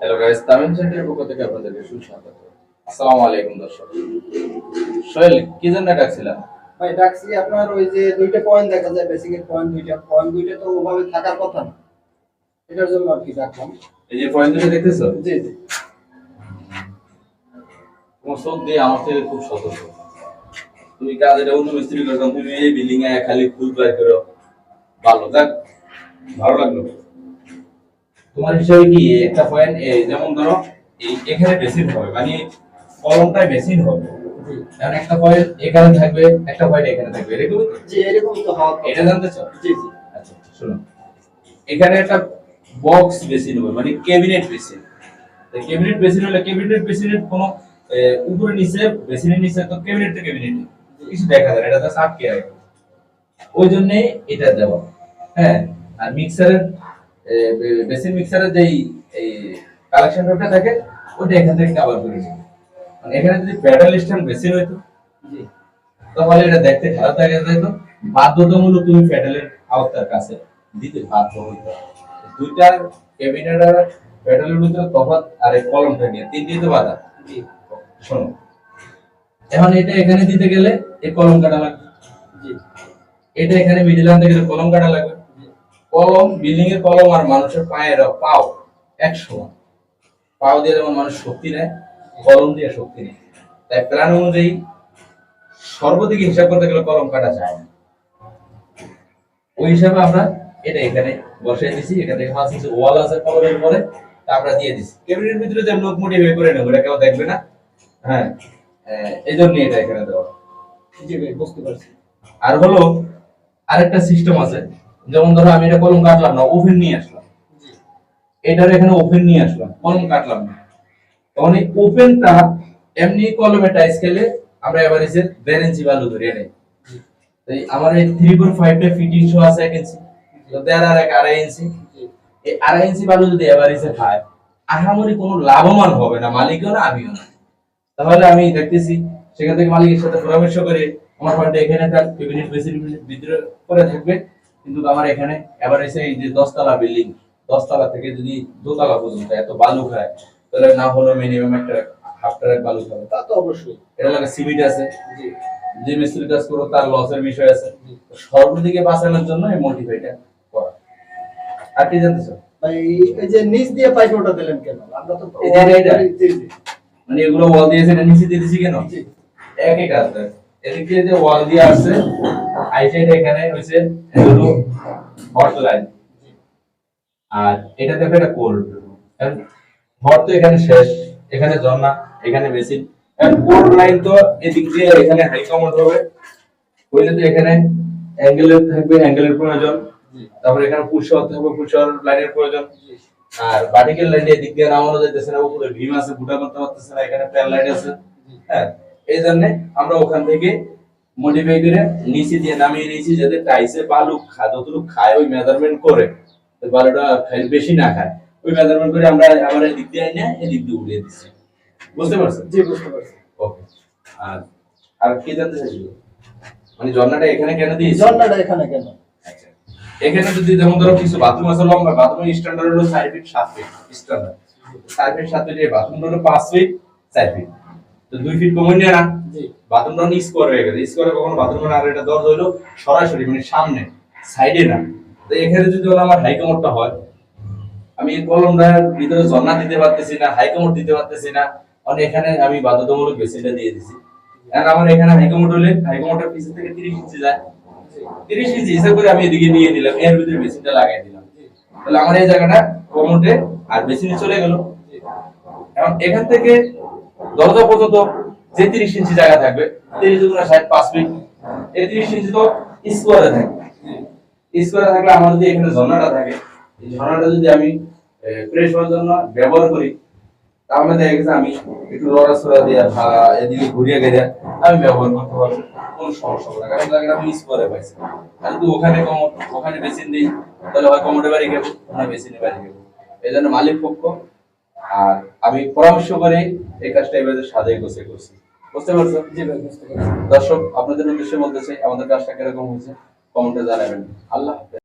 Hello guys Tamim সেন্টারের পক্ষ থেকে আপনাদেরকে সুস্বাগত। আসসালামু আলাইকুম দর্শক। সোহেল কি জন্য ডাকছিলাম ভাই ডাকছি আপনার ওই যে দুইটা পয়েন্ট দেখা যায় বেসিকের পয়েন্ট দুইটা। পয়েন্ট দুইটা তো ওভাবে থাকার কথা না। এটার জন্য আর কি ডাকলাম। এই যে পয়েন্ট দুটো দেখতেছো? জি জি। তোমার চোখ দিয়ে আমার থেকে খুব সতর্ক। তুমি কাজ এটা অন্য মিস্ত্রি করতাম তুমি এই বিল্ডিং এ খালি ফুল বের করো। ভালো যাক। ভালো লাগল। তোমার হিসাবে কি একটা পয়েন্ট যেমন ধরো এই এখানে বেসিন হবে মানে কলমটাই বেসিন হবে। কারণ একটা পয়েন্ট এখানে থাকবে একটা পয়েন্ট এখানে থাকবে। এরকম জি এরকম তো হওয়ার কথা। এটা জানতে চাও? জি জি। আচ্ছা শোনো। এখানে একটা বক্স বেসিন হবে মানে ক্যাবিনেট বেসিন ক্যাবিনেট বেসিন হলে ক্যাবিনেট বেসিনের কোনো উপরে নিচে বেসিনের নিচে তো ক্যাবিনেট তো ক্যাবিনেট কিছু দেখা যায় এটা তো আটকে রাখে ওই জন্য এটা দেওয়া। হ্যাঁ আর মিক্সারের বেসিন মিক্সারের যেই এই কালেকশন থাকে ওটা এখান থেকে কভার করে নেবে মানে এখানে যদি প্যাডাল স্ট্যান্ড বেসিন হইতো জি। তাহলে এটা দেখতে খারাপ যেত বাধ্যতামূলক তুমি প্যাডেলের আওতার কাছে দিতে বাধ্য হইতো দুইটার ক্যাবিনেট আর প্যাডেলের ভিতরে তফাৎ আর এই কলমটা নিয়ে তিনটি তো বাধা। শোনো এখন এটা এখানে দিতে গেলে এই কলম কাটা লাগবে। জি। এটা এখানে মিডিল আনতে গেলে কলম কাটা লাগবে। কলম বিল্ডিং এর কলম আর মানুষের পায়ের পাও এক সমান পাও দিয়ে যেমন মানুষ শক্তি নেয় কলম দিয়ে শক্তি নেয়। তাই প্ল্যান অনুযায়ী সর্বদিকে হিসাব করতে গেলে কলম কাটা যায় না। ওই হিসাবে আমরা এটা এখানে বসিয়ে দিছি এখানে দেখা যাচ্ছে ওয়াল আছে কলমের পরে তা আমরা দিয়ে দিছি। ক্যাবিনেটের ভিতরে যে লোক মোটিভেট করে নেব এটা কেউ দেখবে না। হ্যাঁ এই জন্য এটা এখানে দেওয়া। বুঝতে পারছি আর হলো আরেকটা সিস্টেম আছে। যেমন ধরো আমি এটা কলম কাটলাম না ওভেন নিয়ে আসলাম। এটার এখানে ওভেন নিয়ে আসলাম কলম কাটলাম না। তখন এই ওভেনটা এমনি কলমে টাইস খেলে আমরা এসে দেড় ইঞ্চি ধরে নেই। জি। তো এই আমার এই থ্রি ফোর ফাইভটা ফিটিং শো আছে এক ইঞ্চি। দেড় আর এক আড়াই ইঞ্চি। এই আড়াই ইঞ্চি বালু যদি এসে খায় আহামরি কোনো লাভবান হবে না মালিকও না আমিও না। তাহলে আমি দেখতেছি সেখান থেকে মালিকের সাথে পরামর্শ করে আমার পয়েন্টটা এখানে তার ক্যাবিনেট বেসিন ভিতরে করে থাকবে। কিন্তু আমার এখানে এবার এসে এই যে দশতলা বিল্ডিং দশতলা থেকে যদি দোতলা পর্যন্ত এত বালু খায় তাহলে না হলো মিনিমাম একটা হাফ ট্রাক বালু খাবে তা তো অবশ্যই। এটা লাগে সিমেন্ট আছে। যে মিস্ত্রি কাজ করো তার লসের বিষয় আছে। সর্বদিকে বাঁচানোর জন্য এই মডিফাইটা করা। আর কি জানতে চাও? ভাই এই যে নিচ দিয়ে পাইপ ওটা দিলেন কেন? আমরা তো মানে এগুলো ওয়াল দিয়েছে এটা নিচে দিয়ে দিছি কেন? একই কাজ এদিক দিয়ে যে ওয়াল দিয়ে আসছে আই এখানে হইছে হলো হট আর এটা দেখো এটা কোল্ড হট তো এখানে শেষ, এখানে ঝর্ণা এখানে বেসিন কোল্ড লাইন তো এদিক দিয়ে এখানে হাই কমান্ড হবে। হইলে তো এখানে অ্যাঙ্গেলের থাকবে অ্যাঙ্গেলের প্রয়োজন। তারপরে এখানে পুষর থাকবে পুষর লাইনের প্রয়োজন। আর ভার্টিক্যাল লাইনে এদিক দিয়ে নামানো যাইতেছে না, উপরে ভীম আছে ফুটা করতে পারতেছে না, এখানে প্যান লাইট আছে। হ্যাঁ এই জন্য আমরা ওখান থেকে মডিফাই করে নিচে দিয়ে নামিয়ে নিয়েছি যাতে টাইসে বালু খা যতটুকু খায় ওই মেজারমেন্ট করে। বালুটা খাই বেশি না খায়। ওই মেজারমেন্ট করে আমরা আবার এদিক দিয়ে এনে এদিক দিয়ে উড়িয়ে দিচ্ছি। বুঝতে পারছেন? জি বুঝতে পারছি। ওকে। আর আর কি জানতে চাইছিল? মানে ঝর্ণাটা এখানে কেন দিয়েছি? ঝর্ণাটা এখানে কেন? আচ্ছা। এখানে যদি যেমন ধরো কিছু বাথরুম আছে লম্বা বাথরুমের স্ট্যান্ডার্ড হলো চার ফিট সাত ফিট স্ট্যান্ডার্ড চার ফিট সাত ফিট এই বাথরুম হলো পাঁচ ফিট চার ফিট তো দুই ফিট কমে নিয়ে না বাথরুমটা স্কোয়ার হয়ে গেছে। স্কোয়ারে কখনো বাথরুমের আর এটা দরজা হলো সরাসরি মানে সামনে সাইডে না। তো এখানে যদি হলো আমার হাই হয় আমি কলমটার ভিতরে ঝর্ণা দিতে পারতেছি না হাই দিতে পারতেছি না। কারণ এখানে আমি বাধ্যতামূলক বেসিনটা দিয়ে দিছি। এখন আমার এখানে হাই হলে হাই কমোডের পিছন থেকে তিরিশ ইঞ্চি যায়। জি। তিরিশ ইঞ্চি হিসাব করে আমি এদিকে নিয়ে নিলাম এর ভিতরে বেসিনটা লাগাই দিলাম। তাহলে আমার এই জায়গাটা কমোডে আর বেসিনে চলে গেল। এখন এখান থেকে দরজা পর্যন্ত যে তিরিশ ইঞ্চি জায়গা থাকবে, তিরিশ দুগুণা ষাট পাঁচ ফিট এই তিরিশ ইঞ্চি তো স্কোয়ারে থাকবে। স্কোয়ারে থাকলে আমার যদি এখানে ঝর্ণাটা থাকে, এই ঝর্ণাটা যদি আমি ফ্রেশ হওয়ার জন্য ব্যবহার করি, তাহলে দেখা গেছে আমি একটু লড়াচড়া দিয়ে এদিকে ঘুরিয়ে গেলে আমি ব্যবহার করতে পারব। কোনো সমস্যা হবে না। কারণ আমি স্কোয়ারে পাইছি। আর যদি ওখানে কমোড ওখানে বেসিন দিই, তাহলে হয় কমোডে বাড়ি গেবো না বেসিনে বাড়ি গেবো। এই জন্য মালিক পক্ষ আর আমি পরামর্শ করে এই কাজটা এবারে সাজাই গোছে করছি। বুঝতে পারছ। দর্শক আপনাদের উদ্দেশ্যে বলতেছে আমাদের কাজটা কীরকম হয়েছে? কমেন্টে জানাবেন। আল্লাহ হাফেজ।